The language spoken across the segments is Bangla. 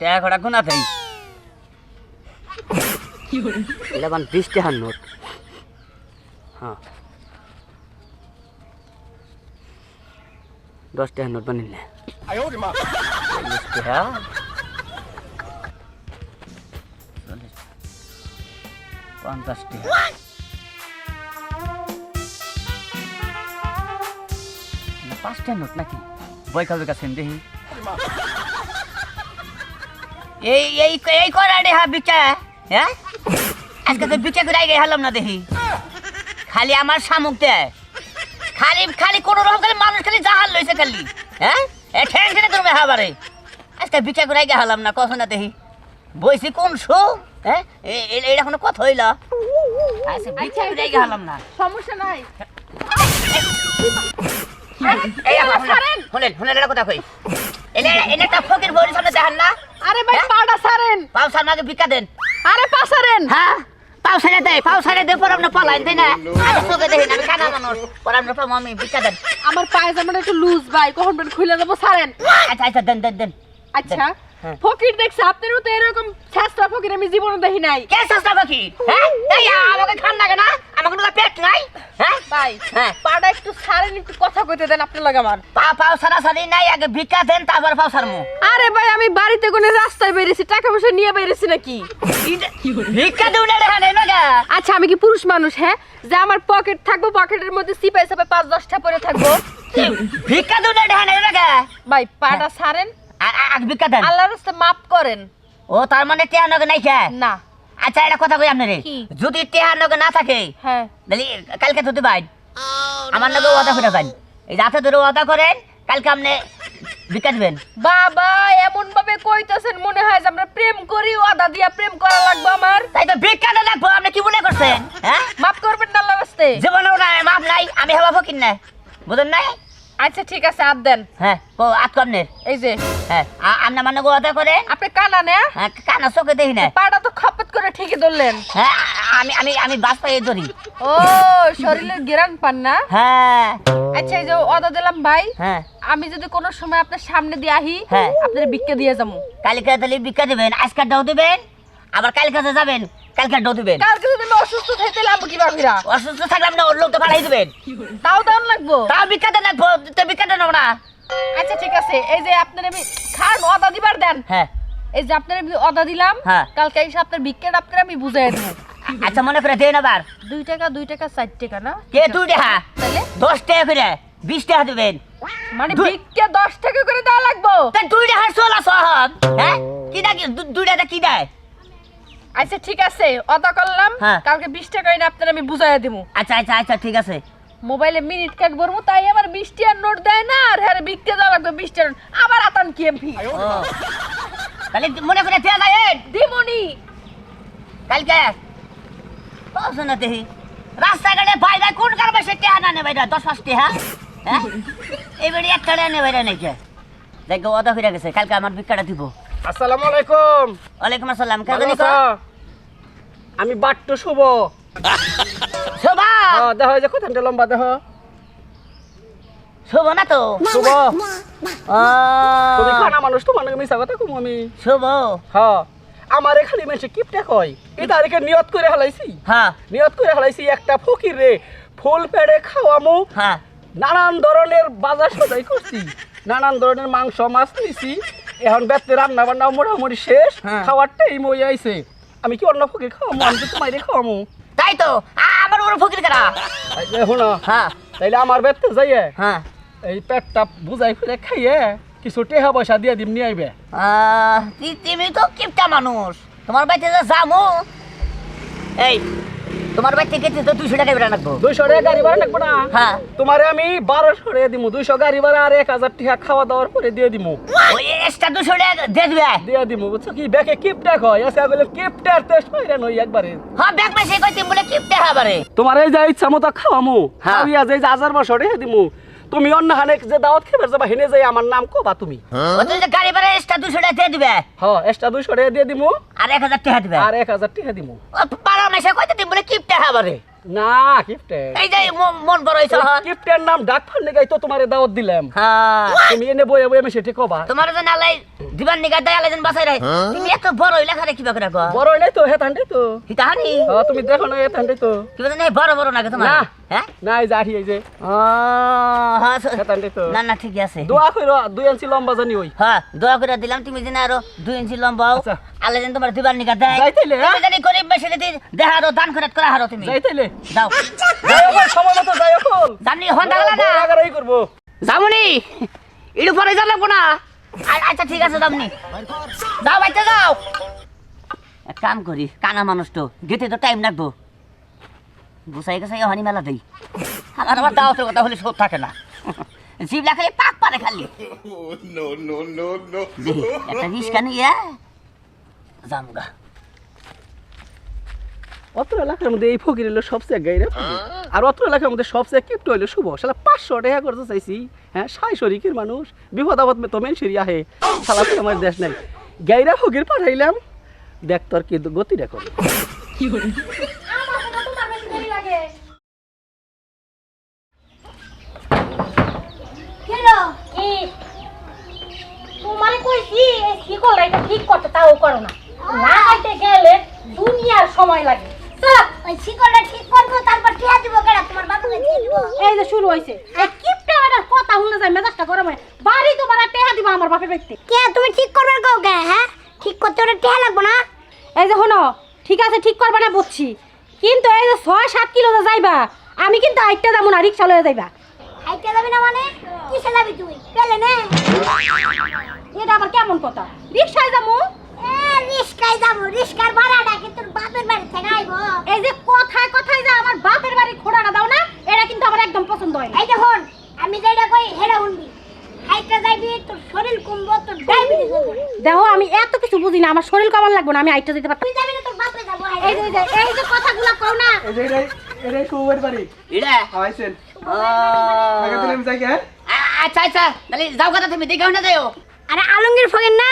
টাকা কটা গুনাতেই এটা বান বিশ টাকার নোট হ্যাঁ। দশ টাকার নোট বানিয়ে নে চল্লিশ টাকা পঞ্চাশ টাকা না, পাঁচ টাকার নোট নাকি? বই খাবে কাছে দেখি। এই এই এই করা রে হা বিচা হ্যাঁ আজকে তো বিচা করে আগে হালাম না দেখি খালি আমার শামুক দেয় খালি খালি কোন রকম খালি মানুষ খালি জাহাল লইছে খালি হ্যাঁ এ ঠ্যাং ঠেনে তুমি হাবারে আজকে বিচা করে আগে হালাম না কথা না দেখি বইছি কোন শো হ্যাঁ এ- এ- এটা কোনো কথা হইল আচ্ছা বিচা করে আগে হালাম না সমস্যা নাই এই শুনেন এটা কথা কই এনে এনে একটা ফকির বইয়ের সামনে দেখান না। আরে ভাই হ্যাঁ? পাটা সারেন সারমাকে ভিক্ষা দেন। আরে পা সারেন হ্যাঁ? পাও সারে দেয় পাও সারে দে পর আপনি পলাইন তাই না? আমি চোখে দেখি না আমি কানা মানুষ। পর আপনি ভিক্ষা দেন। আমার পায়জামাটা একটু লুজ ভাই কখন খুলে দেবো সারেন আচ্ছা আচ্ছা দেন দেন দেন। আচ্ছা। ফকির দেখছে আপনারও তো এরকম ছাত্রা ফকির আমি জীবনে দেখি নাই। কে সস্তা বাকি হ্যাঁ? এই আমাকে খান লাগে না? আমার কোনো পেট নাই? হ্যাঁ? ভাই হ্যাঁ। পাটা একটু সারেন একটু কথা কইতে দেন আপনার লাগে আমার। পা পাও সারা সারি নাই আগে ভিক্ষা দেন তারপর পাও সারমু আরে ভাই আমি বাড়িতে কোনো রাস্তায় বেরিয়েছি টাকা পয়সা নিয়ে বেরিয়েছি নাকি? ভিক্ষা দেউ না রেখা নেই না আচ্ছা আমি কি পুরুষ মানুষ হ্যাঁ? যে আমার পকেট থাকব পকেটের মধ্যে সিপাই সাপে পাঁচ দশটা পরে থাকব। ভিক্ষা দেউ না রেখা নেই না ভাই পাটা সারেন আগে ভিক্ষা দেন। আল্লাহর রাস্তা মাফ করেন। ও তার মানে টেহা নগে নাই না। আচ্ছা এটা কথা কই আপনারে? যদি টেহা নগে না থাকে হ্যাঁ। তাহলে কালকে তো দিবাই। আমার লগে ওয়াদা করে যান এই রাতে ধরে ওয়াদা করেন কালকে আপনি বিকা দিবেন। বাবা এমন ভাবে কইতাছেন মনে হয় যে আমরা প্রেম করি আদা দিয়া প্রেম করা লাগবে আমার। তাই তো বিকা না লাগবো আপনি কি মনে করছেন? হ্যাঁ? মাফ করবেন না আল্লাহ রাস্তে জীবনেও নাই মাপ নাই আমি হবা ফকির না। বুঝেন নাই? আচ্ছা ঠিক আছে আদ দেন। হ্যাঁ ও আত কর্নের এই যে। হ্যাঁ। মানে ওয়াদা করেন আপনি কানা না কানা চোখে দেখি না। পাটা তো খপত করে ঠিকই ধরলেন। হ্যাঁ আমি আমি আমি বাস পাই ধরি। ও শরীরের গিরান পান না? হ্যাঁ। আচ্ছা এই যে অদা দিলাম ভাই। হ্যাঁ। আমি যদি কোনো সময় আপনার সামনে দিয়ে আহি হ্যাঁ। আপনার বিক্কে দিয়ে যাব। কালকে তাহলে বিকা দিবেন আজকাল ডাউ দিবেন আবার কালকে যে যাবেন কালকে ডাউ দিবেন। কালকে যদি আমি অসুস্থ থাকতে লাভ কি অসুস্থ থাকলে আপনি ওর লোক তো পাঠাই দিবেন। তাও দাম লাগবো। তাও বিকাতে লাগবো তো বিকাতে নেব না আচ্ছা ঠিক আছে। এই যে আপনার আমি খান অদা দিবার দেন। হ্যাঁ। এই যে আপনার আমি অদা দিলাম হ্যাঁ। কালকে এসে আপনার বিক্কেট আপনার আমি বুঝাই দেবো। আচ্ছা মনে করে দেন আবার। দুই টাকা দুই টাকা চার টাকা না? কে দুই টাকা? তাহলে? দশ টাকা করে বিশ টাকা দিবেন। মানে দুই- দশ টাকা করে দেওয়া লাগবো? তা দুই টাকার ষোলো সহজ হ্যাঁ? কি না দুই টাকা কি দেয়? আচ্ছা ঠিক আছে অদা করলাম। হ্যাঁ। কালকে বিশ টাকা এনে আপনার আমি বুঝাই দেবো আচ্ছা আচ্ছা আচ্ছা ঠিক আছে। মোবাইলে মিনিট কাট বলব তাই আমার বিশ টাকার নোট দেয় না আর হ্যাঁ বিক্কে দেওয়া লাগবে বিশ টাকার আবার আতান কি এমপি? তাহলে মনে করে দেওয়া যায় দিমনি। কালকে বলছো না দেখি রাস্তাঘাটে ভাই ভাই কোন কারণে সে টেহা না নেবে দশ পাঁচ টেহা হ্যাঁ? এবারে এক টাকা নেবে নাকি দেখো অদা হয়ে গেছে। কালকে আমার ভিক্ষাটা দিব। আসসালামু আলাইকুম। ওয়ালাইকুম আসসালাম। কেমন আছো? আমি বাট্টু শোভা। হ্যাঁ, দেখো এই যে কোথানটা লম্বা দেখো শুভ না তো? শুভ। তুমি খানা মানুষ তোমার নাকি মিশা কথা কম আমি? শুভ। হ্যাঁ আমার খালি মানুষে কিপটা কয়? নিয়ত করে হালাইছি হ্যাঁ। নিয়ত করে হালাইছি একটা ফকির রে ফুল পেড়ে খাওয়ামু। হ্যাঁ। নানান ধরনের বাজার সদাই করছি। নানান ধরনের মাংস মাছ নিছি। এখন ব্যক্তি রান্না বান্না মোটামুটি শেষ। খাওয়ার টাইম হয়ে আইছে আমি কি অন্য ফকির খাওয়ামু? আমি তো তোমার খাওয়ামু? তাই তো। আ- বড় ফকির ফকির আরে শুনো হ্যাঁ। তাইলে আমার ব্যক্তি যাইয়ে হ্যাঁ। এই পেটটা বুঝাই করে খাইয়ে কিছু টেহা পয়সা দিয়ে দিম নিয়ে আইবে। তুমি তো কিপটা মানুষ। তোমার বাড়িতে যা যামু। এই তোমার বাড়িতে গেছে তো দুশো টাকা ভাড়া রাখব দুইশো টাকা গাড়ি ভাড়া লাগবো না। হ্যাঁ। তোমারে আমি বারোশো টাকা দিমু। দুইশো গাড়ি ভাড়া আর এক হাজার টাকা খাওয়া দাওয়ার পরে দিয়ে দিমু। ওই এক্সট্রা দুশো টাকা দিয়ে দিবে? দিয়ে দিমু বুঝছ কি? ব্যাকে কিপটা কয় আছে বলে কিপটার টেস্ট পাইরে নই একবারে। হ্যাঁ ব্যাগ মাসে কইতে বলে কিপটা হাবারে তোমার এই যে ইচ্ছা মতো খাওয়ামু। হ্যাঁ। খাওয়াইয়া যে এই হাজার বছর দিয়ে দিমু। তুমি অন্য হানে যে দাওয়াত খেবে যাবা হেনে যাই আমার নাম কবা তুমি। ও তুমি যে গাড়ি ভাড়া এক্সট্রা দুশো টাকা দিয়ে দিবে? হ্যাঁ এক্সট্রা দুইশো টাকা দিয়ে দিমু। আর এক হাজার টাকা দিবে? আর এক হাজার টাকা দিমু। ও পাড়া মাসে কইতে তুমি বলে কিপটা হাবারে না গিফটের এই যে মন বড় হয়েছে হন। গিফটের নাম ডাক ফান্ডে গাই তো তোমারে দাওয়াত দিলাম। হ্যাঁ। তুমি এনে বয়ে বয়ে আমি সেটি কবা। তোমার যে নালাই দিবান নিগা দেয় আলাই যেন বাসাই রাখ। তুমি এত বড় হইলা খারে কিবা করে কো বড় নাই তো হেতান তো। হিতাহানি? ও, তুমি দেখো না হেতান তো। কিবা জানি বড় বড় নাকি তোমার। না। হ্যাঁ? এই যে হ্যাঁ স- না না ঠিকই আছে। দোয়া কইরো দুই ইঞ্চি লম্বা জানি ওই। হ্যাঁ দোয়া করে দিলাম তুমি যেন আরও দুই ইঞ্চি লম্বাও আচ্ছা। আলাই যেন তোমার দিবার নিগা দেয়। হ্যাঁ? তুমি জানি গরিব বেশি যদি দেহা আরও দান করে করা হারো তুমি। যাইতাইলে যাও। হোক সময় মতো যাই জানি হন না। আগারাই করব। যামনি ইডু পরে যা লাগবো না। আচ্ছা ঠিক আছে যামনি যাও বাইতে যাও। এক কাম করি কানা মানুষ তো গেতে তো টাইম লাগবো। বুসাই গেছে হনি মেলা দেই। আমার আবার দাওয়াতের কথা হলে সব থাকে না। জিভ লাখালে পাক পারে খালি। No, no, no, no. দেখি একটা রিস্কা নিয়ে যামগা অত্র এলাকার মধ্যে এই ফকির হলো সবচেয়ে গাইরে আর অত্র এলাকার মধ্যে সবচেয়ে কিপ্ট হইল শুভ। শালা পাঁচশো টাকা করতে চাইছি। হ্যাঁ সাই শরিকের মানুষ। বিপদ আপদ মে তো মেন সিরিয়া হে শালা তো আমার দেশ নাই। গাইরা ফকির পাঠাইলাম। দেখ তোর কি গতি দেখো আমার কথা তোমার বেশি দেরি লাগে কেন কি তোমার কইছি এই এটা ঠিক করতে তাও করো না। না গেলে দুনিয়ার সময় লাগে। ওই শিকলটা ঠিক করব? তারপর টিয়া দিব কেডা? তোমার বাবুকে দিয়ে দিব। এই যে শুরু হইছে। এই কিপটা আমার কথা শুনলে যায় মেজাজটা গরম হয়। বাড়ি তো বাড়া টেহা দিব আমার বাপের ব্যক্তি কে তুমি ঠিক করবে কও কে হ্যাঁ? ঠিক করতে ওটা টেহা লাগবো না? এই যে শোনো ঠিক আছে ঠিক করবে না বুঝছি। কিন্তু এই যে ছয় সাত কিলো যাইবা আমি কিন্তু আইটা যাব না রিক্সা লয়ে যাইবা। যাবি না মানে? কিসে যাবি তুই? পেলে নে। এটা আবার কেমন কথা? রিক্সায় যাব? যাব। রিস্কার ভাড়াটা কি তোর বাপের বাড়ি থেকে আইবো? এই যে কথায় কথায় যে আমার বাপের বাড়ি খোড়াটা দাও না এটা কিন্তু আমার একদম পছন্দ হয় না। এই দেখুন আমি যেটা কই হেরা শুনবি হাইতে যাইবি তোর শরীর কমবো তোর ডায়াবেটিস দেখো আমি এত কিছু বুঝি না আমার শরীর কেমন লাগবে না আমি আইটা যেতে পারতাম। তুই যাবি না তোর বাপে যাব এই যে এই যে- কথাগুলো কও না। এই যে এটাই এটাই শুভের বাড়ি। ইরা আইছেন হ্যাঁ? আচ্ছা আচ্ছা তাহলে যাও কথা তুমি দেখে না যাও আরে আলমগীর ফকির না?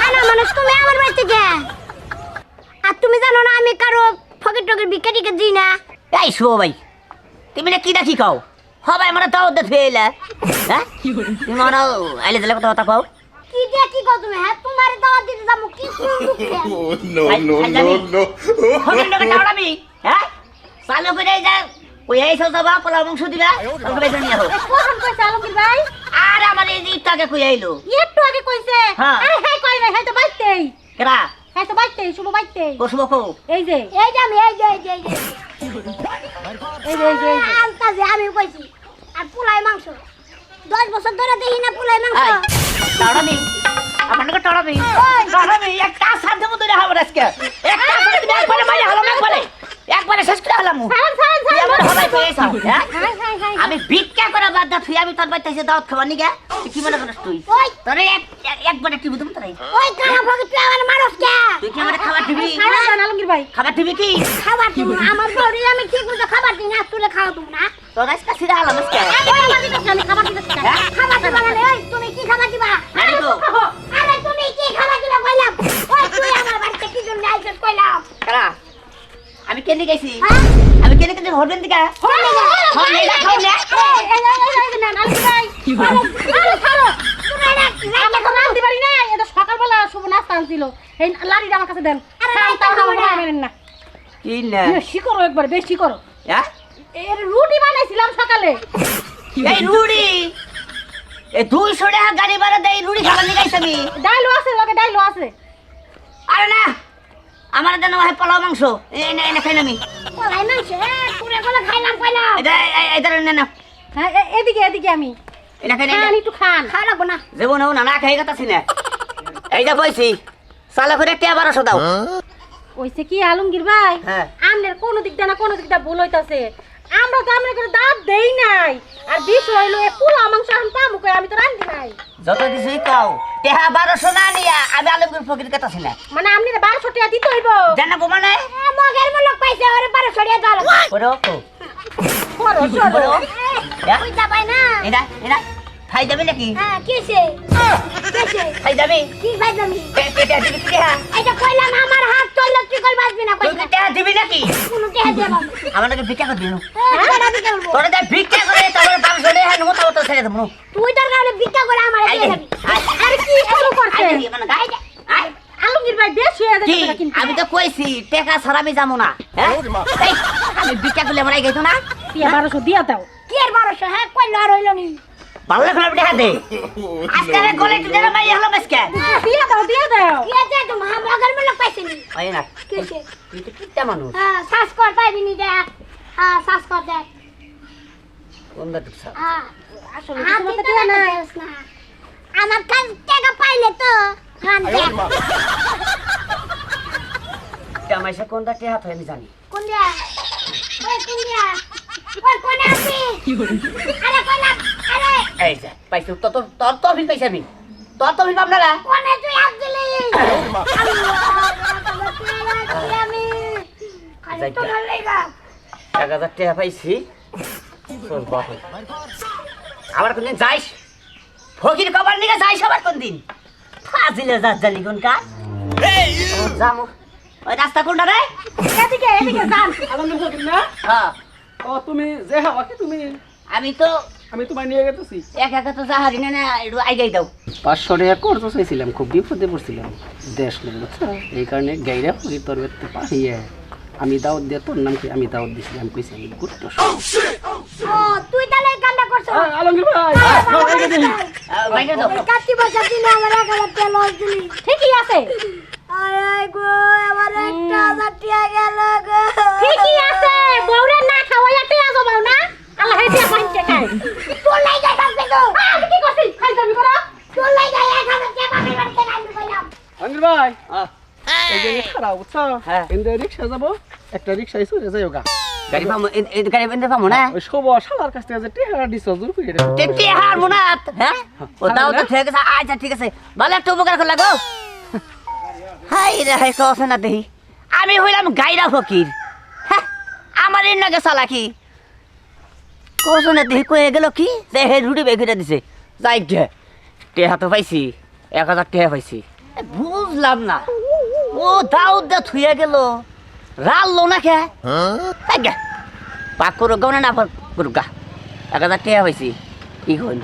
কানা মানুষ তুমি আমার বাড়িতে আর তুমি জানো না আমি কারও ফকির টকির ভিক্ষা টিকে দিই না? এই শুভ ভাই তুমি না কি দেখি খাও? হবাই মানে তাও দে ফেলে হ্যাঁ? তুমি মানে আইলে দিলে কথা কথা কও। কি দিয়ে কি তুমি হ্যাঁ? তোমার দাওয়াত দিতে যাব কি কোন দুঃখে Oh, no, no, no, no. ফকির হ্যাঁ? চালু করে যা ওই এই সব যাবা পোলা মাংস দিবা ওকে বেছে নিয়ে কখন কইছে আলমগীর ভাই? আর আমার এই যে ইটাকে কই আইলো? একটু আগে কইছে। হ্যাঁ। এই হাই কই নাই হাই তো বাইতেই। কেরা হাই তো বাইতেই শুভ বাইতেই। কসবো কো এই যে এই যে আমি এই যে এই যে এই যে। এই যে এই যে এই যে। আমি কইছি। আর পোলাই মাংস। দশ বছর ধরে দেখি না পোলাই মাংস। আই দাঁড়াবি আপনাকে টড়াবি টড়াবি একটা সাথে মতো দেখা হবে আজকে। একটা সাথে তুমি একবারে মারি হলাম একবারে। একবারে শেষ করে হলাম হ্যাঁ? আমি ভিক্ষা করে বাদ দা তুই আমি তোর বাড়িতে এসে দাওয়াত খাবার নিগে কি মনে করিস তুই? তোরে এক এক- একবারে টিভি দেবো তোরে? ওই কানা ফকির তুই আমার মারস কে? তুই কি আমার খাবার দিবি? আলমগীর ভাই। খাবার দিবি কি? খাবার দিব। আমার বউরি আমি ঠিক মতো খাবার দিই না তুলে খাওয়া তুমি না। তোর আজকে সিরা হলাম আজকে? আমি খাবার দিতেছি হ্যাঁ? খাবার দিবা না রে, ওই তুমি কি খাবার দিবা? আরে আরে তুমি কি খাবার দিবা কইলাম। ওই তুই আমার বাড়িতে কি জন্য আইছিস কইলাম। কারা আমি কেন গেছি? হ্যাঁ? আমি কেনে কেন হোটেল এটা সকালবেলা শুভ নাস্তা আনছিল। এই লাড়িটা আমার কাছে দেন। না। পারেন না। কি না? বেশি করো একবার? বেশি করো? এর রুটি বানাইছিলাম সকালে। এই রুড়ি এই দুইশো টাকা গাড়ি ভাড়া দেয় এই খাবার নিয়ে আমি। ডাইলও আছে লগে আছে। আরে না! আমার দেন হয় পোলাও মাংস। এই না এই না খাই না আমি পোলাই মাংস? এ পুরে গলে খাইলাম এটা এটা না না হ্যাঁ এদিকে এদিকে আমি। এটা খাই না খান একটু খান। খাওয়া লাগবো না। যাব না না না খাই কথা না। এই যা বইছি সালা করে বারোশো দাও। কি আলমগীর ভাই? হ্যাঁ। আমনের কোন দিক দিয়ে না কোন দিক ভুল হইতাছে। আমরা তো করে দাঁত দেই নাই। আর বিষ হইল এ পোলা মাংস পামু কই? আমি তো রান্ধি নাই। যত কিছুই কাও টেহা বারোশো না নিয়া আমি আলমগীর ফকির কথা না মানে আপনি বারোশো টাকা দিতে হইব। জানাব মানে? এ মগের মুলক পাইছে ওরে পারে ছড়িয়ে দাও। ওরে ও করো, চলো। না। এটা এটা খাই যাবি নাকি? হ্যাঁ কিসে খাই যাবি? কি ভাইজামি পে- পেটে দিবি কি হ্যাঁ। এটা কইলাম আমার হাত তুই বাজবি না কইলাম? টেহা দিবি নাকি? কোনো টেহা দিয়ে আমার নাকি ভিক্ষা করে দিন হ্যাঁ তোরা ভিক্ষা করব তোরা যা ভিক্ষা করে তারপরে পাঁচশো টাকা হ্যাঁ মতো মতো ছেড়ে দেবো তুই তোর কারণে ভিক্ষা করে আমার দিয়ে যাবি, যাবি। আর কি এত করছে যাবি, মানে ভাই বেশি হয়ে কি কিন্তু আমি তো কইছি টাকা ছাড়া আমি যাব না হ্যাঁ আমি ভিক্ষা করলে আমার গেছো না বারোশো দিয়া দাও কি আর বারোশো হ্যাঁ কইলো আর হইল নি ভালো লাগল গলে তুই হলো মেসকে দিয়া দাও দিয়া দাও তুই হ্যাঁ দেখ হ্যাঁ দেখ হ্যাঁ আমার কাছ টাকা পাইলে তো হান দেখ জামাইসা কোন দাঁতে হাত হয় আমি জানি। কোন দিয়া ওই কোন দিয়া ওই কোনে আছি? আরে কোনা আরে। এই যা পাইছি তো তোর তোর তো পাইছি আমি। তোর তো ভিল পাবনা না? কোনে তুই হাত দিলি? আল্লাহ আমি? খালি তো যা। লেগা। এক হাজার টাকা পাইছি। তোর বাপ আবার কোনদিন যাইস? ফকির কবার নিয়ে যাইস আবার কোনদিন ফাজিলে যাস জানি কোন কাজ? যামু ওই রাস্তা কোনটা রে? এদিকে এদিকে যান। আলমগীর ফকির না? হ্যাঁ। ও তুমি যে হাওয়া কি তুমি? আমি তো আমি তোমায় নিয়ে গেতেছি। এক একা তো যাহারি না না একটু আইগাই দাও। পাঁচশো টাকা করতে চাইছিলাম খুব বিপদে পড়ছিলাম। দেশ লোক বুঝছ? এই কারণে গাইরা ফুরি তোর বেতে পাহিয়ে। আমি দাওয়াত দিয়ে তোর নাম কি আমি দাওয়াত দিছিলাম কইছি আমি গুরুত্ব ও তুই তাহলে করছ আলমগীর ভাই। নাও, এই যে দেখি। বাইরে দাও কাটি বসা দিন আমার এক হাজার টাকা লস দিলি। ঠিকই আছে। আয় গো আমার একটা হাজার টাকা গেল গো। ঠিকই আছে। বউরে না খাওয়াইয়া টিয়া জমাও না। আল্লাহ হেদিয়া পাইছে খাই তোর লাই যাই থাকবে গো আমি কি করছি খাই যাবি করো। তোর লাই যাই এক হাজার টাকা বাপের বাড়িতে রাখবি কইলাম আলমগীর ভাই এই যে খারাপ বুঝছ? হ্যাঁ। রিক্সা যাব একটা রিক্সা চলে যাই ওগা গাড়ি পাবো এই- এই গাড়ি বেঁধে পাবো না? ওই সব শালার কাছ থেকে যে টেহারা দিছ জোর করে তেতে হার হ্যাঁ? ও দাও তো ঠিক আছে আচ্ছা ঠিক আছে। ভালো একটু উপকার করলা গো। হাই রে হাই কসে না দেহি আমি হইলাম গাইরা ফকির হ্যাঁ? আমার এর নাগে চালাকি দেহি কয়ে গেল কি? যে হে রুটি বেগুটা দিছে। যাই গে টেহা তো পাইছি এক হাজার টেহা পাইছি। বুঝলাম না। ও দাও দে থুয়ে গেল। রাললো না গে পাক করো গো না না করুক গা। এক হাজার পাইছি কি হইল